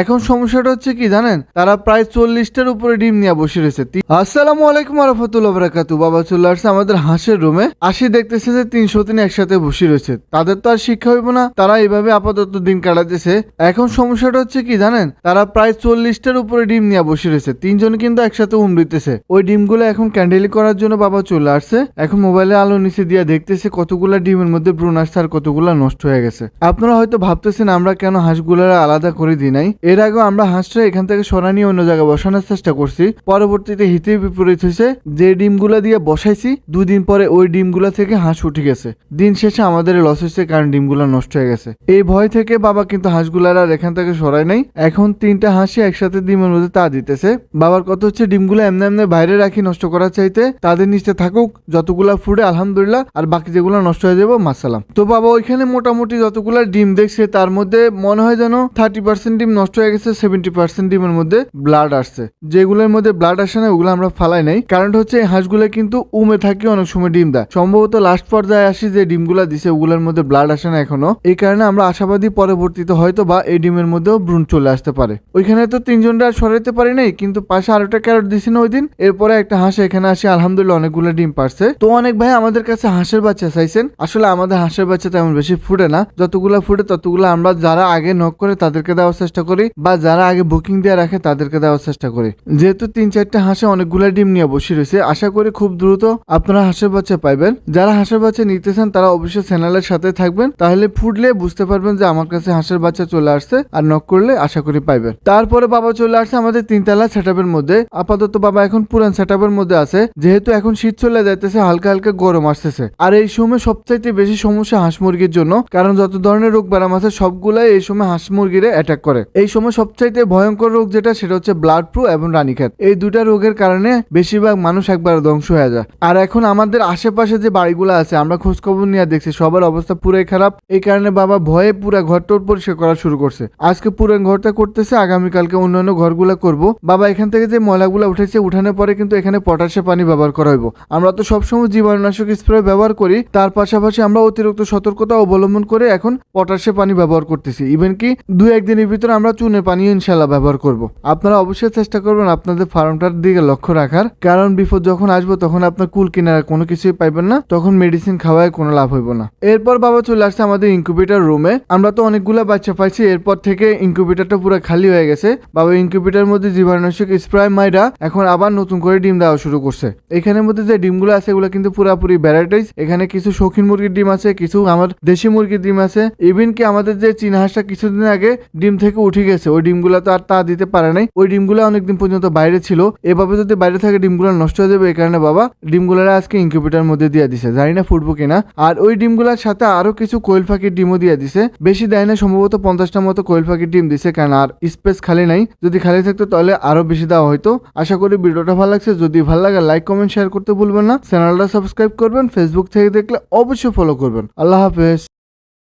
এখন সমস্যাটা হচ্ছে কি জানেন? তারা প্রায় চল্লিশটার উপরে ডিম নিয়ে বসে রয়েছে। আসসালামু আলাইকুম রহমতুল্লাহ বরাকাতু বাবা চলে আসছে আমাদের হাঁসের রুমে আসি দেখতেছে যে তিনশো তিন একসাথে বসে রয়েছে। তাদের তো আর শিক্ষা হইব না। তারা এইভাবে আপাতত দিন কাটাতেছে। এখন সমস্যাটা হচ্ছে কি জানেন? তারা প্রায় চল্লিশটার উপরে ডিম নিয়ে বসে রয়েছে। তিনজন কিন্তু একসাথে উম দিতেছে। ওই ডিমগুলো এখন ক্যান্ডেলি করার জন্য বাবা চলে আসছে। এখন মোবাইলে আলো নিচে দিয়ে দেখতেছে কতগুলা ডিমের মধ্যে ব্রুন আসছে আর কতগুলা নষ্ট হয়ে গেছে। আপনারা হয়তো ভাবতেছেন, আমরা কেন হাঁসগুলোর আলাদা করে দিই নাই? এর আগেও আমরা হাঁসটা এখান থেকে সরা নিয়ে অন্য জায়গায় বসানোর চেষ্টা করছি। পরবর্তীতে হিতে বিপরীত হয়েছে, যে ডিমগুলো দিয়ে বসাইছি, দুদিন পরে ওই ডিমগুলো থেকে হাঁস উঠে গেছে। দিন শেষে আমাদের লস হয়েছে কারণ ডিমগুলো নষ্ট হয়ে গেছে। এই ভয় থেকে বাবা কিন্তু হাঁসগুলার আর এখান থেকে সরাই নাই। এখন তিনটা হাঁসি একসাথে ডিমের মধ্যে তা দিতেছে। বাবার কথা হচ্ছে, ডিমগুলো এমনি এমনি বাইরে রাখি নষ্ট করার চাইতে তাদের নিচে থাকুক, যতগুলা ফুডে আলহামদুলিল্লাহ, আর বাকি যেগুলো নষ্ট হয়ে যাব মাসালাম তো বাবা ওইখানে মোটামুটি যতগুলা ডিম দেখছে, তার মধ্যে মনে হয় যেন থার্টি পার্সেন্ট ডিম নষ্ট হয়ে গেছে সেভেন্টি পার্সেন্ট ডিমের মধ্যে ব্লাড আসছে। যেগুলোর মধ্যে ব্লাড আসে না, ওগুলো আমরা ফালাই নাই। কারণ হচ্ছে, এই হাঁসগুলো কিন্তু উমে থাকি, অনেক সময় ডিম দেয়। সম্ভবত লাস্ট পর্যায়ে আসি যে ডিমগুলা দিছে, ওগুলোর মধ্যে ব্লাড আসে না এখনও। এই কারণে আমরা আশাবাদী পরবর্তীতে হয়তো বা এই ডিমের মধ্যেও ভ্রূণ চলে আসতে পারে। ওইখানে তো তিনজনটা আর সরাইতে পারি নাই, কিন্তু পাশে আরেকটা ক্যারট দিছি না ওই দিন এরপরে একটা হাঁস এখানে আসে, আলহামদুলিল্লাহ অনেকগুলো ডিম পারছে। তো অনেক ভাই আমাদের কাছে হাঁসের বাচ্চা চাইছেন। আসলে আমাদের হাঁসের বাচ্চা তেমন বেশি ফুটে না। যতগুলো ফুটে ততগুলো আমরা যারা আগে নক করে তাদেরকে দেওয়ার চেষ্টা বা যারা আগে বুকিং দিয়ে রাখে তাদেরকে দেওয়ার চেষ্টা করি। যেহেতু তিন চারটা হাঁসে অনেকগুলো ডিম নিয়ে বসে রয়েছে, আশা করি খুব দ্রুত আপনারা হাঁসের বাচ্চা পাইবেন। যারা হাঁসের বাচ্চা নিতেছেন তারা অবশ্যই চ্যানেলের সাথে থাকবেন। তাহলে ফুটলে বুঝতে পারবেন যে আমার কাছে হাঁসের বাচ্চা চলে আসছে আর নক করলে আশা করি পাইবেন। তারপরে বাবা চলে আসছে আমাদের তিনতলা সেট মধ্যে। আপাতত বাবা এখন পুরান সেট মধ্যে আছে। যেহেতু এখন শীত চলে যাইতেছে, হালকা হালকা গরম আসতেছে। আর এই সময় সবচাইতে বেশি সমস্যা হাঁস মুরগির জন্য, কারণ যত ধরনের রোগ ব্যারাম আছে, সবগুলাই এই সময় হাঁস মুরগিরে অ্যাটাক করে। এই সময় সবচাইতে ভয়ঙ্কর রোগ যেটা, সেটা হচ্ছে ব্লাড ফ্লু এবং রানীক্ষেত। এই দুটা রোগের কারণে বেশিরভাগ মানুষ একবার ধ্বংস হয়ে যায়। আর এখন আমাদের আশেপাশে যে বাড়িগুলো আছে, আমরা খোঁজ খবর নিয়ে দেখছি, সবার অবস্থা পুরাই খারাপ। এই কারণে বাবা ভয়ে পুরা ঘরটোর পরিষ্কার করা শুরু করছে। আজকে পুরো ঘরটা করতেছে, আগামীকালকে অন্যান্য ঘরগুলো করব। বাবা এখান থেকে যে ময়লাগুলো উঠেছে, উঠানোর পরে কিন্তু এখানে পটাশে পানি ব্যবহার করা হইব। আমরা তো সবসময় জীবাণুনাশক স্প্রে ব্যবহার করি, তার পাশাপাশি আমরা অতিরিক্ত সতর্কতা অবলম্বন করে এখন পটাশে পানি ব্যবহার করতেছি। ইভেন কি দু একদিনের ভিতরে আমরা চুনের পানি ইনশাল্লাহ ব্যবহার করব। আপনারা অবশ্যই চেষ্টা করবেন আপনাদের ফার্মটার দিকে লক্ষ্য রাখার, কারণ বিপদ যখন আসব তখন আপনার কুল কিনার কোনো কিছুই পাইবেন না, তখন মেডিসিন খাওয়ায় কোনো লাভ হইব না। এরপর বাবা চলে আসছে আমাদের ইনকিউবেটর রুমে আমরা তো অনেকগুলো বাচ্চা পাইছি, এরপর থেকে ইনকিউবেটরটা পুরো খালি হয়ে গেছে। বাবা ইনকিউবেটর মধ্যে জীবাণুনাশক স্প্রে মাইরা এখন আবার নতুন করে ডিম দেওয়া শুরু করছে। এখানের মধ্যে যে ডিমগুলো আছে এগুলো কিন্তু পুরাপুরি ভ্যারাইটিস এখানে কিছু শৌখিন মুরগির ডিম আছে, কিছু আমার দেশি মুরগির ডিম আছে। ইভেন কি আমাদের যে চীনা হাঁসটা কিছুদিন আগে ডিম থেকে উঠে গেছে ওই ডিমগুলো তো আর তা দিতে পারে নাই। ওই ডিমগুলো অনেকদিন পর্যন্ত বাইরে ছিল। এভাবে যদি বাইরে থাকে, ডিমগুলো নষ্ট হয়ে যাবে। এই কারণে বাবা, ডিমগুলোরা আজকে ইনকিউবেটার মধ্যে দিয়ে দিছে। জানি না ফুটবো কিনা। আর ওই ডিমগুলোর সাথে আরও কিছু কোয়েল পাখির ডিমও দিয়ে দিছে। বেশি দেয় না, সম্ভবত পঞ্চাশটার মতো কোয়েল পাখির ডিম দিছে, কারণ আর স্পেস খালি নাই। যদি খালি থাকতো, তাহলে আরও বেশি দেওয়া হয়তো আশা করি ভিডিওটা ভালো লাগছে। যদি ভালো লাগে লাইক কমেন্ট শেয়ার করতে ভুলবেন না। চ্যানেলটা সাবস্ক্রাইব করবেন। ফেসবুক থেকে দেখলে অবশ্যই ফলো করবেন। আল্লাহ হাফেজ।